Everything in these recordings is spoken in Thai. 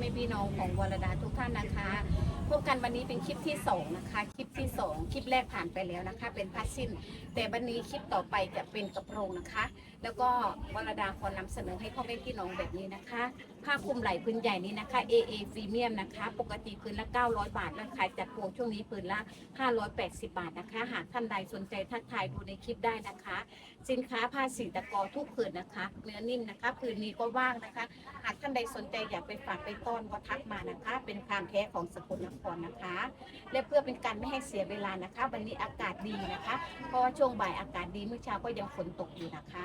แม่พี่น้องของวรดาทุกท่านนะคะ พบกันวันนี้เป็นคลิปที่สองนะคะคลิปที่สองคลิปแรกผ่านไปแล้วนะคะ เป็นผ้าสิ้น แต่วันนี้คลิปต่อไปจะเป็นกระโปรงนะคะ แล้วก็วรดาขอนำเสนอให้พ่อแม่พี่น้องแบบนี้นะคะ ผ้าคลุมไหล่พื้นใหญ่นี้นะคะ AA ฟรีเมียมนะคะ ปกติพื้นละ 900 บาทแล้วขายจัดโปรช่วงนี้พื้นละ 580 บาทนะคะ หากท่านใดสนใจทักทายดูในคลิปได้นะคะสินค้าผ้าสีตะกอทุกผืนนะคะเนื้อนิ่มนะคะผืนนี้ก็ว่างนะคะ หากท่านใดสนใจอยากไปฝากไปต้อนก็ทักมานะคะ เป็นความแท้ของสกลนครนะคะ และเพื่อเป็นการไม่ให้เสียเวลานะคะ วันนี้อากาศดีนะคะ เพราะว่าช่วงบ่ายอากาศดีเมื่อเช้าก็ยังฝนตกอยู่นะคะ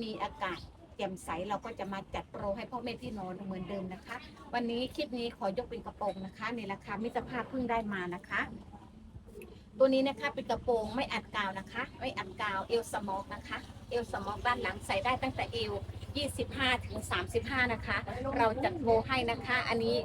มีอากาศแจ่มใสเราก็จะมาจัดโปรให้พ่อแม่พี่น้องเหมือนเดิมนะคะ วันนี้คลิปนี้ขอยกเป็นกระโปรงนะคะ ในราคามิตรภาพเพิ่งได้มานะคะ ตัวนี้นะคะเป็นกระโปรงไม่อัดกาวนะคะ ไม่อัดกาวเอลสมอกนะคะ เอลสมอกด้านหลังใส่ได้ตั้งแต่เอว 25 ถึง 35 นะคะ เราจัดโปรให้นะคะ อันนี้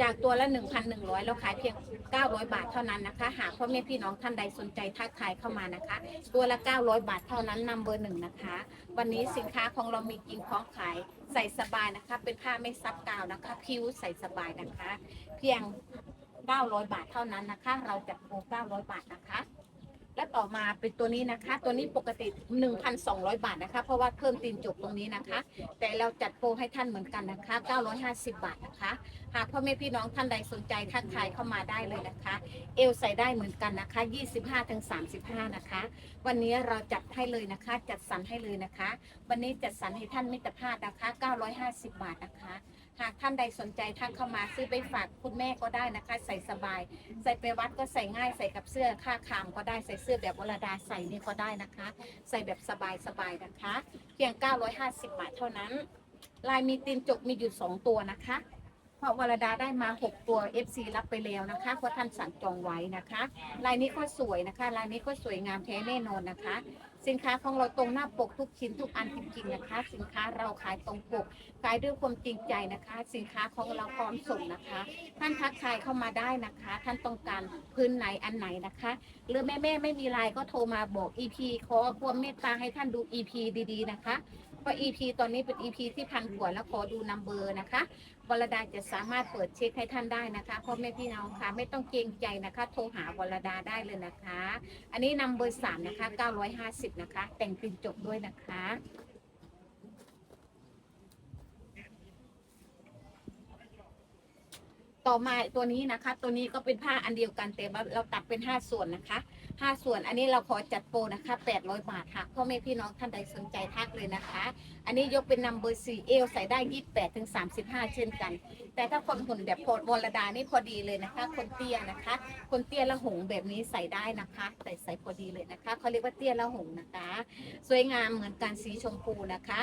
จากตัวละ 1,100เราขายเพียง 900 บาทเท่านั้นนะคะ หากพ่อแม่พี่น้องท่านใดสนใจทักทายเข้ามานะคะ ตัวละ 900 บาทเท่านั้นนำเบอร์หนึ่งนะคะ วันนี้สินค้าของเรามีกินของขายใส่สบายนะคะ เป็นผ้าไม่ซับกาวนะคะ ผิวใส่สบายนะคะ เพียง 900 บาทเท่านั้นนะคะ เราจัดโปร900 บาทนะคะ และต่อมาเป็นตัวนี้นะคะ ตัวนี้ปกติ 1,200 บาทนะคะ เพราะว่าเพิ่มตีนจุกตรงนี้นะคะ แต่เราจัดโปรให้ท่านเหมือนกันนะคะ 950 บาทนะคะ หากพ่อแม่พี่น้องท่านใดสนใจทักทายเข้ามาได้เลยนะคะ เอวใส่ได้เหมือนกันนะคะ 25-35 นะคะ วันนี้เราจัดให้เลยนะคะ จัดสรรให้เลยนะคะ วันนี้จัดสรรให้ท่านมิตรภาพนะคะ 950 บาทนะคะ หากท่านใดสนใจทักเข้ามาซื้อไปฝากคุณแม่ก็ได้นะคะ ใส่สบาย ใส่ไปวัดก็ใส่ง่ายใส่กับเสื้อค่าคามก็ได้ใส่เสื้อแบบวรดาใส่นี่ก็ได้นะคะ ใส่แบบสบายๆนะคะ เพียง 950 บาทเท่านั้น ลายมีตีนจกมีอยู่ 2 ตัวนะคะเพราะวรดาได้มา 6 ตัว FC รับไปแล้วนะคะเพราะท่านสั่งจองไว้นะคะ ลายนี้ก็สวยนะคะ ลายนี้ก็สวยงามแท้แน่นอนนะคะ สินค้าของเราตรงหน้าปกทุกชิ้นทุกอันจริงๆนะคะ สินค้าเราขายตรงปกขายด้วยความจริงใจนะคะ สินค้าของเราพร้อมส่งนะคะ ท่านทักทายเข้ามาได้นะคะ ท่านต้องการพื้นไหนอันไหนนะคะ หรือแม่แม่ๆไม่มีไลน์ก็โทรมาบอก EP ขอความเมตตาให้ท่านดู EP ดีๆนะคะ เพราะ EP ตอนนี้เป็น EP ที่พันกว่าแล้วขอดูนัมเบอร์นะคะวรดาจะสามารถเปิดเช็คให้ท่านได้นะคะพ่อแม่พี่น้องค่ะ ไม่ต้องเกรงใจนะคะ โทรหาวรดาได้เลยนะคะ อันนี้นัมเบอร์สามนะคะ950 นะคะ แต่งปินจบด้วยนะคะต่อมาตัวนี้นะคะ ตัวนี้ก็เป็นผ้าอันเดียวกันแต่เราตัดเป็น 5 ส่วนนะคะ 5ส่วนอันนี้เราขอจัดโปรนะคะ800บาทค่ะพ่อแม่พี่น้องท่านใดสนใจทักเลยนะคะ อันนี้ยกเป็นนัมเบอร์4เอลใส่ได้28ถึง35เช่นกัน แต่ถ้าคนหุ่นแบบโพดวรดานี่พอดีเลยนะคะ คนเตี้ยนะคะ คนเตี้ยละหงแบบนี้ใส่ได้นะคะใส่ใส่พอดีเลยนะคะเขาเรียกว่าเตี้ยละหงนะคะ สวยงามเหมือนกันสีชมพูนะคะ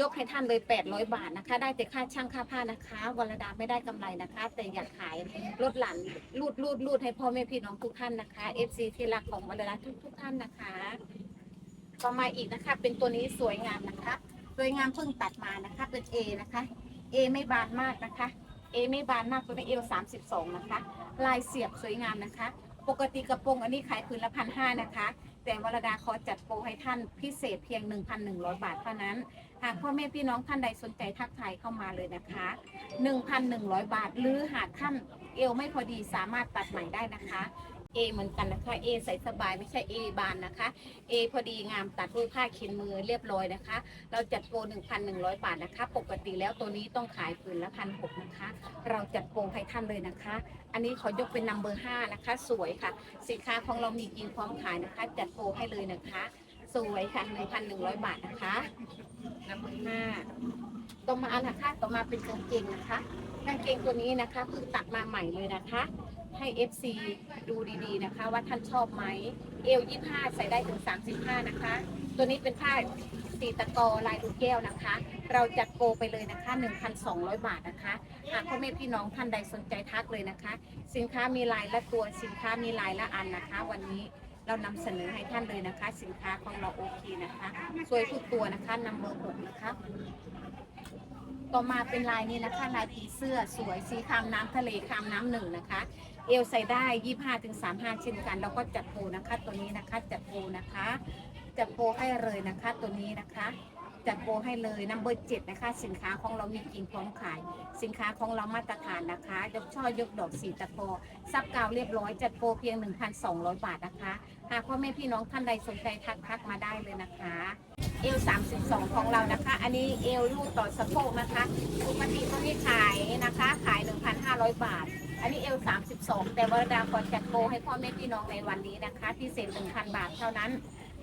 ยกให้ท่านเลย 800 บาทนะคะ ได้แต่ค่าช่างค่าผ้านะคะวรดาไม่ได้กำไรนะคะ แต่อยากขายลดหลั่นรูดรูดรูดให้พ่อแม่พี่น้องทุกท่านนะคะ FC ที่รักของวรดาทุกทุกท่านนะคะต่อมาอีกนะคะ เป็นตัวนี้สวยงามนะคะสวยงามเพิ่งตัดมานะคะ เป็น A นะคะ A ไม่บานมากนะคะ A ไม่บานมากตัวนี้เอล32นะคะ ลายเสียบสวยงามนะคะ ปกติกระโปรงอันนี้ขายคืนละพันห้านะคะ แต่วรดาขอจัดโปรให้ท่านพิเศษเพียง 1,100 บาทเท่านั้น หากพ่อแม่พี่น้องท่านใดสนใจทักทายเข้ามาเลยนะคะ 1,100 บาท หรือหากท่านเอวไม่พอดีสามารถตัดใหม่ได้นะคะ A เหมือนกันนะคะ A ใส่สบายไม่ใช่ A บานนะคะ A พอดีงามตัดด้วยผ้าเขียนมือเรียบร้อยนะคะ เราจัดโปร 1,100 บาทนะคะ ปกติแล้วตัวนี้ต้องขายผืนละพันหกนะคะ เราจัดโปรให้ท่านเลยนะคะ อันนี้ขอยกเป็นนัมเบอร์5นะคะ สวยค่ะ สินค้าของเรามีกินพร้อมขายนะคะ จัดโปรให้เลยนะคะ สวยค่ะ1,100บาทนะคะนัมเบอร์5ต่อมานะคะต่อมาเป็นกางเกงนะคะกางเกงตัวนี้นะคะเพิ่งตัดมาใหม่เลยนะคะ ให้ FC ดูดีๆนะคะ ว่าท่านชอบไหมเอล25ใส่ได้ถึง 35 นะคะ ตัวนี้เป็นผ้าสีตะกอลายลูกแก้วนะคะ เราจัดโปรไปเลยนะคะ 1,200 บาทนะคะหากพ่อแม่พี่น้องท่านใดสนใจทักเลยนะคะ สินค้ามีลายละตัวสินค้ามีลายละอันนะคะ วันนี้ เรานำเสนอให้ท่านเลยนะคะ สินค้าของเราโอเคนะคะสวยทุกตัวนะคะนัมเบอร์หกนะคะต่อมาเป็นลายนี้นะคะลายผีเสื้อสวยสีครามน้ำทะเลครามน้ำหนึ่งนะคะ เอวใส่ได้ยี่ห้าถึงสามห้าเช่นกัน แล้วก็จัดโปรนะคะ ตัวนี้นะคะจัดโปรนะคะ จัดโปรให้เลยนะคะตัวนี้นะคะ จัดโปรให้เลยนัมเบอร์เจ็ดนะคะ สินค้าของเรามีจริงพร้อมขาย สินค้าของเรามาตรฐานนะคะ ยกช่อยกดอกสีตะโกซับกาวเรียบร้อย จัดโปรเพียง 1,200 บาทนะคะหากพ่อแม่พี่น้องท่านใดสนใจทักทักมาได้เลยนะคะเอล32 ของเรานะคะ อันนี้เอลลูกต่อสะโพกนะคะปกติตัวนี้ขายนะคะ ขาย 1,500 บาท อันนี้เอล32 แต่วรดาขอจัดโปรให้พ่อแม่พี่น้องในวันนี้นะคะ พิเศษ 1,000 บาทเท่านั้น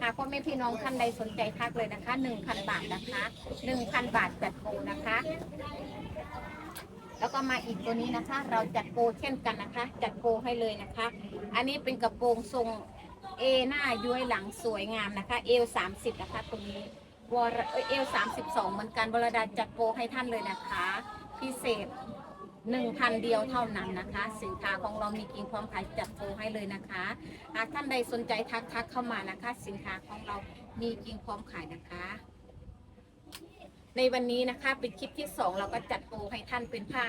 หากพ่อแม่พี่น้องท่านใดสนใจทักเลยนะคะ1,000 บาทนะคะ1,000 บาทจัดโปรนะคะ แล้วก็มาอีกตัวนี้นะคะ เราจัดโปรเช่นกันนะคะ จัดโปรให้เลยนะคะ อันนี้เป็นกระโปรงทรงเอหน้าย้วยหลังสวยงามนะคะเอล30นะคะตรงนี้วรเอล32เหมือนกันวรดาจัดโปรให้ท่านเลยนะคะ พิเศษ 1,000 เดียวเท่านั้นนะคะ สินค้าของเรามีกินพร้อมขายจัดโปรให้เลยนะคะหากท่านใดสนใจทักทักเข้ามานะคะ สินค้าของเรามีจริงพร้อมขายนะคะ ในวันนี้นะคะเป็นคลิปที่ 2 เราก็จัดโปรให้ท่านเป็นผ้า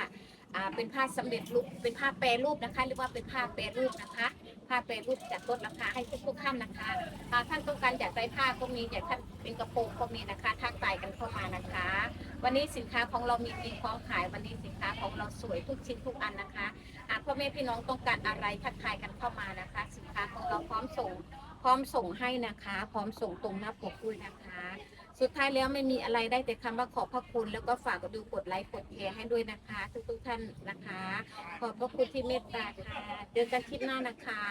อ่าเป็นผ้าสำเร็จรูปเป็นผ้าแปรรูปนะคะเรียกว่าเป็นผ้าแปรรูปนะคะ ผ้าแปรรูปจัดลดราคาให้ทุกๆท่านนะคะหากท่านต้องการอยากได้ผ้าก็มีอยากท่านเป็นกระโปรงก็มีนะคะทักไต่กันเข้ามานะคะ วันนี้สินค้าของเรามีจริงพร้อมขายวันนี้สินค้าของเราสวยทุกชิ้นทุกอันนะคะหากพ่อแม่พี่น้องต้องการอะไรทักทายกันเข้ามานะคะ สินค้าของเราพร้อมส่ง พร้อมส่งให้นะคะ พร้อมส่งตรงหน้าปกด้วยนะคะ สุดท้ายแล้วไม่มีอะไรได้แต่คำว่าขอบพระคุณ แล้วก็ฝากกดดูกดไลค์กดแชร์ให้ด้วยนะคะ ทุกๆท่านนะคะ ขอบพระคุณที่เมตตาค่ะเจอกันคลิปหน้านะคะ